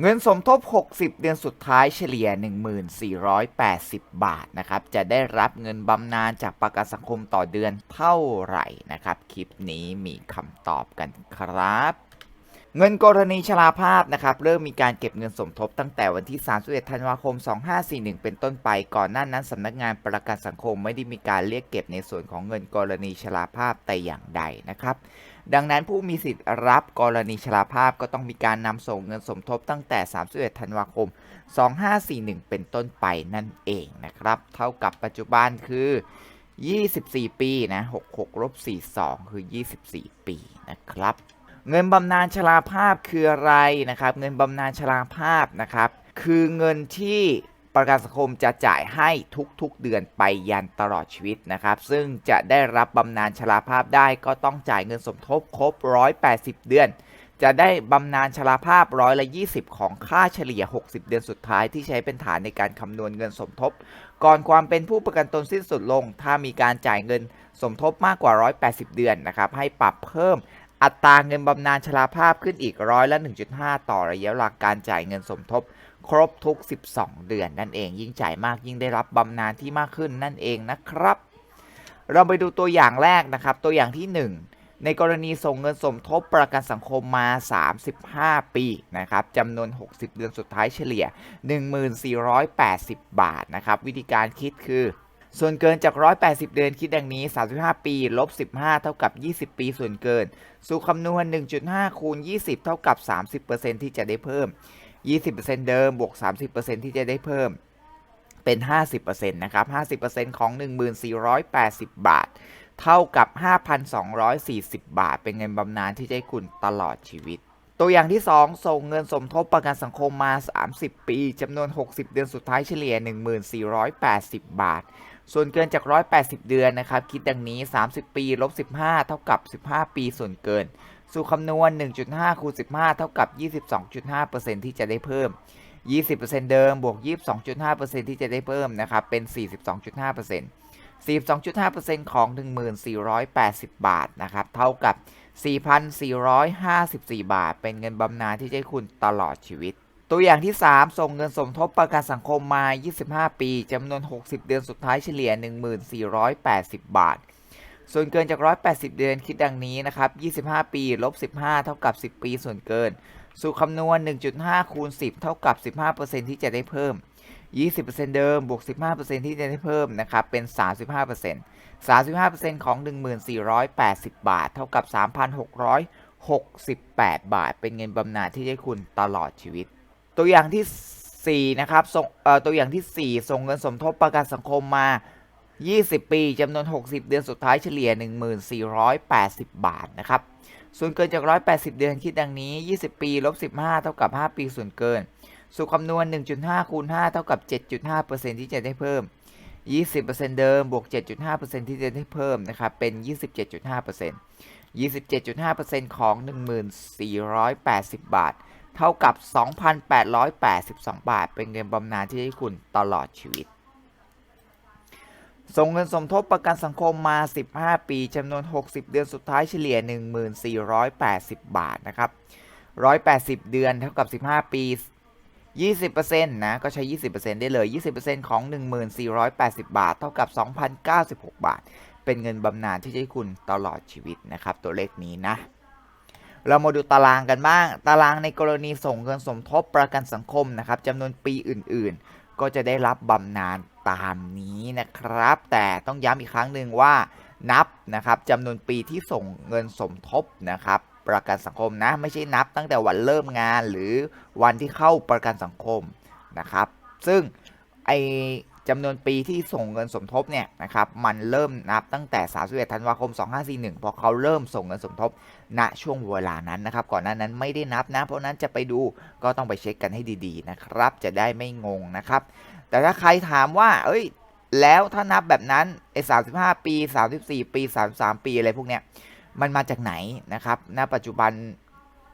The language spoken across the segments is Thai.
เงินสมทบ 60 เดือนสุดท้ายเฉลี่ย 1480 บาทนะครับ จะได้รับเงินบำนาญจากประกันสังคมต่อเดือนเท่าไหร่นะครับ คลิปนี้มีคำตอบกันครับเงินกรณีชราภาพนะครับเริ่มมีการเก็บเงินสมทบตั้งแต่วันที่ 31 ธันวาคม 2541 เป็นต้นไปก่อนหน้านั้นสำนักงานประกันสังคมไม่ได้มีการเรียกเก็บในส่วนของเงินกรณีชราภาพแต่อย่างใดนะครับ ดังนั้นผู้มีสิทธิ์รับกรณีชราภาพก็ต้องมีการนำส่งเงินสมทบตั้งแต่ 31 ธันวาคม 2541 เป็นต้นไปนั่นเองนะครับ เท่ากับปัจจุบันคือ 24 ปีนะ66ลบ42 คือ 24 ปีนะครับ เงินบำนาญชราภาพคืออะไรนะครับ เงินบำนาญชราภาพนะครับ คือเงินที่ ประกันสังคมจะจ่ายให้ทุกๆเดือนไปยันตลอดชีวิตนะครับ ซึ่งจะได้รับบำนาญชราภาพได้ก็ต้องจ่ายเงินสมทบครบ 180 เดือน จะได้บำนาญชราภาพร้อยละ 20 ของค่าเฉลี่ย 60 เดือนสุดท้ายที่ใช้เป็นฐานในการคำนวณเงินสมทบ ก่อนความเป็นผู้ประกันตนสิ้นสุดลง ถ้ามีการจ่ายเงินสมทบมากกว่า 180 เดือนนะครับให้ปรับเพิ่มอัตราเงินบำนาญชราภาพขึ้นอีกร้อยละ 1.5 ต่อระยะเวลาการจ่ายเงินสมทบ ครบทุก 12 เดือนนั่นเอง ยิ่งจ่ายมากยิ่งได้รับบำนาญที่มากขึ้นนั่นเองนะครับ เราไปดูตัวอย่างแรกนะครับ ตัวอย่างที่ 1 ในกรณีส่งเงินสมทบประกันสังคมมา 35 ปีนะครับจำนวน 60 เดือนสุดท้ายเฉลี่ย 1480 บาทนะครับ วิธีการคิดคือส่วนเกินจาก 180 เดือนคิดดังนี้ 35 ปี ลบ 15 เท่ากับ 20 ปีส่วนเกิน สู่คำนวณ 1.5 คูณ 20 เท่ากับ 30%ที่จะได้เพิ่ม 20%เดิมบวก 30%ที่จะได้เพิ่มเป็น 50%นะครับ 50%ของ 1480 บาท เท่ากับ 5,240 บาท เป็นเงินบำนาญที่จะให้คุณตลอดชีวิต ตัวอย่างที่ 2 ส่งเงินสมทบประกันสังคมมา 30 ปีจำนวน 60 เดือนสุดท้ายเฉลี่ย 1480 บาท ส่วนเกินจาก 180 เดือนนะครับ คิดดังนี้ 30 ปี ลบ 15 เท่ากับ 15 ปีส่วนเกิน สู่คำนวณ 1.5 คูณ 15 เท่ากับ 22.5%ที่จะได้เพิ่ม 20%เดิม บวก 22.5%ที่จะได้เพิ่มนะครับ เป็น 42.5% 42.5%ของ 1480 บาทนะครับ เท่ากับ 4,454 บาท เป็นเงินบำนาญที่จะให้คุณตลอดชีวิต ตัวอย่างที่ 3 ส่งเงินสมทบประกันสังคมมา 25 ปี จำนวน 60 เดือนสุดท้ายเฉลี่ย 1480 บาท ส่วนเกินจาก 180 เดือนคิดดังนี้นะครับ 25 ปีลบ15 เท่ากับ 10 ปีส่วนเกิน สู่คำนวณ 1.5 คูณ 10 เท่ากับ 15%ที่จะได้เพิ่ม 20%เดิมบวก 15%ที่จะได้เพิ่มนะครับเป็น 35% 35%ของ 1480 บาท เท่ากับ 3,668 บาท เป็นเงินบำนาญที่ได้คุณตลอดชีวิต ตัวอย่างที่4นะครับตัวอย่างที่ 4 ส่งเงินสมทบประกันสังคมมา 20 ปีจำนวน 60 เดือนสุดท้ายเฉลี่ย 1480 บาทนะครับ ส่วนเกินจาก 180 เดือนคิดดังนี้ 20 ปีลบ15 เท่ากับ 5 ปีส่วนเกิน สู่คำนวณ 1.5 คูณ 5 เท่ากับ 7.5%ที่จะได้เพิ่ม 20%เดิมบวก 7.5%ที่จะได้เพิ่มนะครับ เป็น 27.5% 27.5%ของ 1480 บาท เท่ากับ 2,882 บาท เป็นเงินบำนาญที่ให้คุณตลอดชีวิต ส่งเงินสมทบประกันสังคมมา 15 ปีจำนวน 60 เดือนสุดท้ายเฉลี่ย 1480 บาทนะครับ 180 เดือนเท่ากับ 15 ปี 20%นะก็ใช้ 20%ได้เลย 20%ของ 1480 บาท เท่ากับ 2,096 บาท เป็นเงินบำนาญที่ให้คุณตลอดชีวิตนะครับ ตัวเลขนี้นะ เรามาดูตารางกันบ้าง ตารางในกรณีส่งเงินสมทบประกันสังคมนะครับจำนวนปีอื่นๆ ก็จะได้รับบำนาญ ตามนี้นะครับ แต่ต้องย้ำอีกครั้งหนึ่งว่านับนะครับจำนวนปีที่ส่งเงินสมทบนะครับ ประกันสังคมนะ ไม่ใช่นับตั้งแต่วันเริ่มงานหรือวันที่เข้าประกันสังคมนะครับ ซึ่งไอ จำนวนปีที่ส่งเงินสมทบเนี่ยนะครับมันเริ่มนับตั้งแต่ 31 ธันวาคม 2541 เพราะเขาเริ่มส่งเงินสมทบณช่วงเวลานั้นนะครับ ก่อนหน้านั้นไม่ได้นับนะ เพราะนั้นจะไปดูก็ต้องไปเช็คกันให้ดีๆนะครับ จะได้ไม่งงนะครับ แต่ถ้าใครถามว่า เอ้ย แล้วถ้านับแบบนั้นไอ้35 ปี 34 ปี 33 ปีอะไรพวกเนี้ยมันมาจากไหนนะครับ ณ ปัจจุบัน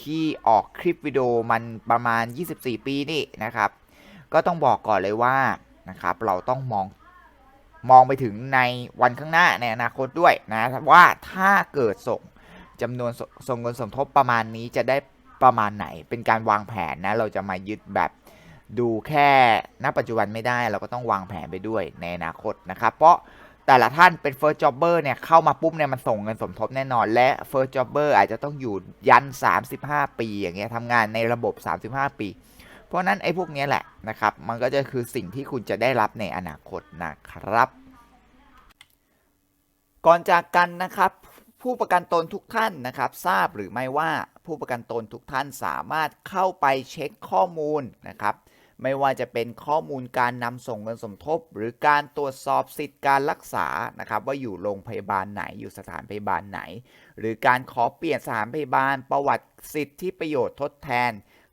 ที่ออกคลิปวิดีโอมันประมาณ 24 ปีนี่นะครับ ก็ต้องบอกก่อนเลยว่า นะครับ เราต้องมองมองไปถึงในวันข้างหน้าในอนาคตด้วยนะว่าถ้าเกิดส่งจำนวนสส่งเงินสมทบประมาณนี้จะได้ประมาณไหน เป็นการวางแผนนะ เราจะมายึดแบบดูแค่ณปัจจุบันไม่ได้เราก็ต้องวางแผนไปด้วยในอนาคตนะครับ เพราะแต่ละท่านเป็น first jobber เนี่ยเข้ามาปุ๊บเนี่ยมันส่งเงินสมทบแน่นอน และ first jobber อาจจะต้องอยู่ยัน 35 ปี อย่างเงี้ยทำงานในระบบ 35 ปี ราะนั้นไอ้พวกนี้แหละนะครับ มันก็จะคือสิ่งที่คุณจะได้รับในอนาคตนะครับ ก่อนจากกันนะครับ ผู้ประกันตนทุกท่านนะครับ ทราบหรือไม่ว่าผู้ประกันตนทุกท่านสามารถเข้าไปเช็คข้อมูลนะครับไม่ว่าจะเป็นข้อมูลการนำส่งเงินสมทบ หรือการตรวจสอบสิทธิการรักษานะครับ ว่าอยู่โรงพยาบาลไหนอยู่สถานพยาบาลไหน หรือการขอเปลี่ยนสถานพยาบาลประวัติสิทธิประโยชน์ทดแทน